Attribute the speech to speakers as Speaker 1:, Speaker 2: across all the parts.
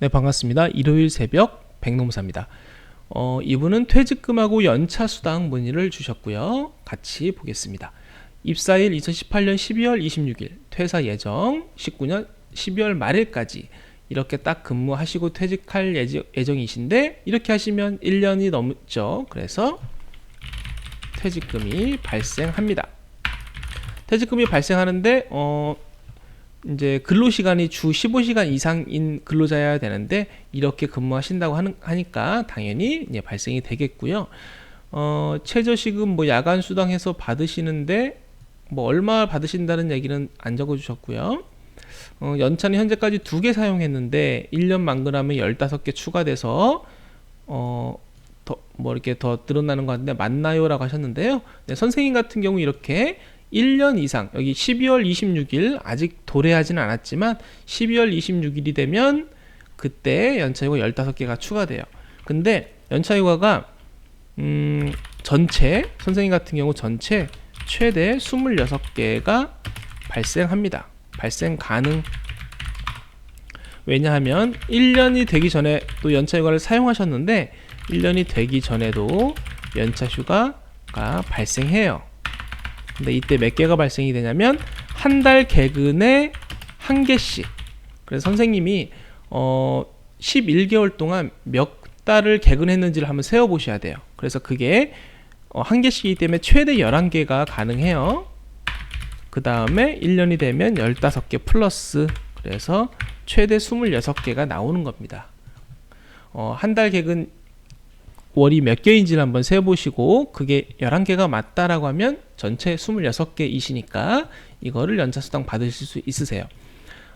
Speaker 1: 네, 반갑습니다. 일요일 새벽 백농사입니다. 어, 이분은 퇴직금하고 연차 수당 문의를 주셨고요. 같이 보겠습니다. 입사일 2018년 12월 26일, 퇴사 예정 19년 12월 말일까지 이렇게 딱 근무하시고 퇴직할 예정, 예정이신데 이렇게 하시면 1년이 넘죠. 그래서 퇴직금이 발생합니다. 퇴직금이 발생하는데 어, 이제 근로 시간이 주 15시간 이상인 근로자여야 되는데 이렇게 근무하신다고 하는 하니까 당연히 이제 발생이 되겠고요. 어, 최저시급 뭐 야간 수당 해서 받으시는데 뭐 얼마 받으신다는 얘기는 안 적어 주셨고요. 어, 연차는 현재까지 두 개 사용했는데 1년 만근하면 15개 추가돼서 어, 더, 뭐 이렇게 더 늘어나는 것 같은데 맞나요라고 하셨는데요. 네, 선생님 같은 경우 이렇게 1년 이상 여기 12월 26일 아직 도래하지는 않았지만 12월 26일이 되면 그때 연차휴가 15개가 추가돼요. 근데 연차휴가가 음, 전체 선생님 같은 경우 전체 최대 26개가 발생합니다. 발생 가능. 왜냐하면 1년이 되기 전에 또 연차휴가를 사용하셨는데 1년이 되기 전에도 연차휴가가 발생해요. 근데 이때 몇 개가 발생이 되냐면 한 달 개근에 한 개씩. 그래서 선생님이 어 11개월 동안 몇 달을 개근했는지를 한번 세어 보셔야 돼요. 그래서 그게 어, 한 개씩이기 때문에 최대 11개가 가능해요. 그 다음에 1년이 되면 15개 플러스 그래서 최대 26개가 나오는 겁니다. 어, 한 달 개근 월이 몇 개인지를 한번 세보시고 그게 11개가 맞다라고 하면 전체 26개이시니까 이거를 연차수당 받으실 수 있으세요.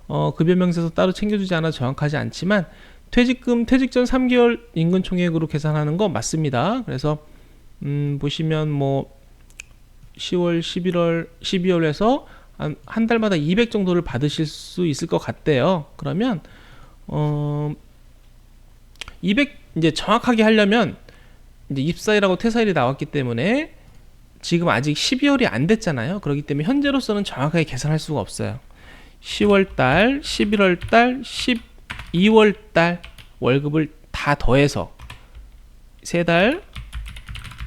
Speaker 1: 어, 급여명세서 따로 챙겨주지 않아 정확하지 않지만 퇴직금 퇴직 전 3개월 인근 총액으로 계산하는 거 맞습니다. 그래서 음, 보시면 뭐 10월, 11월, 12월에서 한, 한 달마다 200 정도를 받으실 수 있을 것 같대요. 그러면 어, 200 이제 정확하게 하려면 이제 입사일하고 퇴사일이 나왔기 때문에 지금 아직 12월이 안 됐잖아요. 그렇기 때문에 현재로서는 정확하게 계산할 수가 없어요. 10월 달, 11월 달, 12월 달 월급을 다 더해서 세 달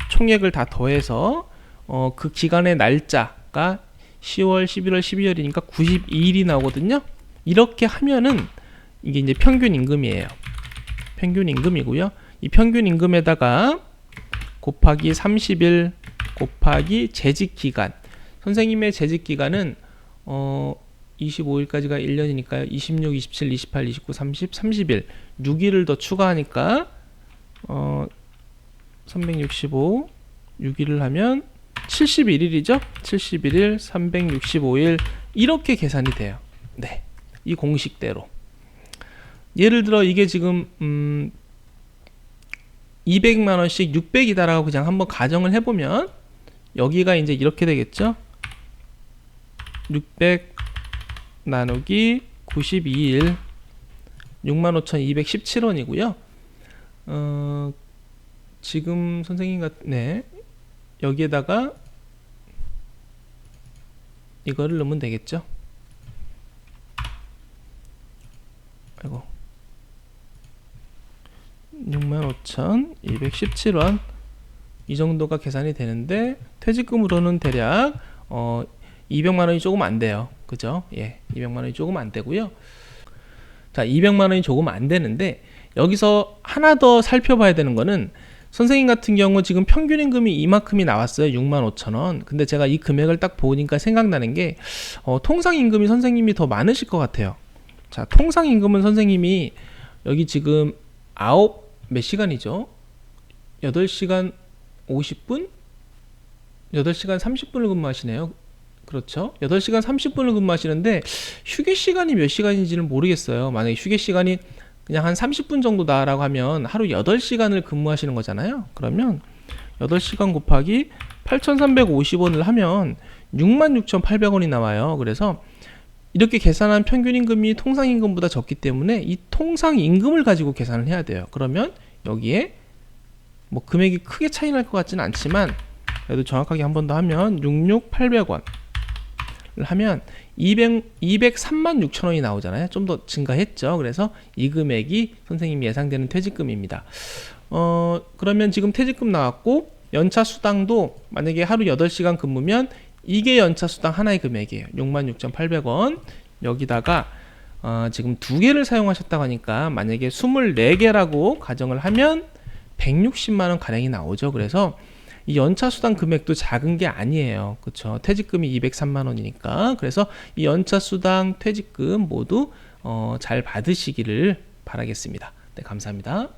Speaker 1: 총액을 다 더해서 어, 그 기간의 날짜가 10월, 11월, 12월이니까 92일이 나오거든요. 이렇게 하면은 이게 이제 평균 임금이에요. 평균 임금이고요. 이 평균 임금에다가 곱하기 30일 곱하기 재직 기간. 선생님의 재직 기간은 어 25일까지가 1년이니까요. 26, 27, 28, 29, 30, 30일 6일을 더 추가하니까 어 365, 6일을 하면 71일이죠. 71일, 365일 이렇게 계산이 돼요. 네. 이 공식대로. 예를 들어 이게 지금 음 200만 원씩 600이다라고 그냥 한번 가정을 해 보면 여기가 이제 이렇게 되겠죠. 600 나누기 92일 65,217원이고요. 어, 지금 선생님 같, 네. 여기에다가 이거를 넣으면 되겠죠. 아이고. 65,217원 이 정도가 계산이 되는데 퇴직금으로는 대략 어 200만 원이 조금 안 돼요. 그죠? 예. 200만 원이 조금 안 되고요. 자, 200만 원이 조금 안 되는데 여기서 하나 더 살펴봐야 되는 거는 선생님 같은 경우 지금 평균 임금이 이만큼이 나왔어요. 6만 5천 원. 근데 제가 이 금액을 딱 보니까 생각나는 게 어, 통상 임금이 선생님이 더 많으실 것 같아요. 자, 통상 임금은 선생님이 여기 지금 9몇 시간이죠? 8시간 50분? 8시간 30분을 근무하시네요. 그렇죠? 8시간 30분을 근무하시는데 휴게 시간이 몇 시간인지는 모르겠어요. 만약에 휴게 시간이 그냥 한 30분 정도다라고 하면 하루 8시간을 근무하시는 거잖아요. 그러면 8시간 곱하기 8,350원을 하면 66,800원이 나와요. 그래서 이렇게 계산한 평균 임금이 통상 임금보다 적기 때문에 이 통상 임금을 가지고 계산을 해야 돼요. 그러면 여기에 뭐 금액이 크게 차이 날 것 같지는 않지만 그래도 정확하게 한 번 더 하면 66,800원 하면 200, 203만 6천 원이 나오잖아요. 좀 더 증가했죠. 그래서 이 금액이 선생님이 예상되는 퇴직금입니다. 어, 그러면 지금 퇴직금 나왔고 연차 수당도 만약에 하루 8시간 근무면 이게 연차 수당 하나의 금액이에요. 66,800원. 여기다가 어, 지금 두 개를 사용하셨다고 하니까 만약에 24개라고 가정을 하면 160만 원 가량이 나오죠. 그래서 이 연차 수당 금액도 작은 게 아니에요. 그렇죠? 퇴직금이 203만 원이니까. 그래서 이 연차 수당, 퇴직금 모두 어, 잘 받으시기를 바라겠습니다. 네, 감사합니다.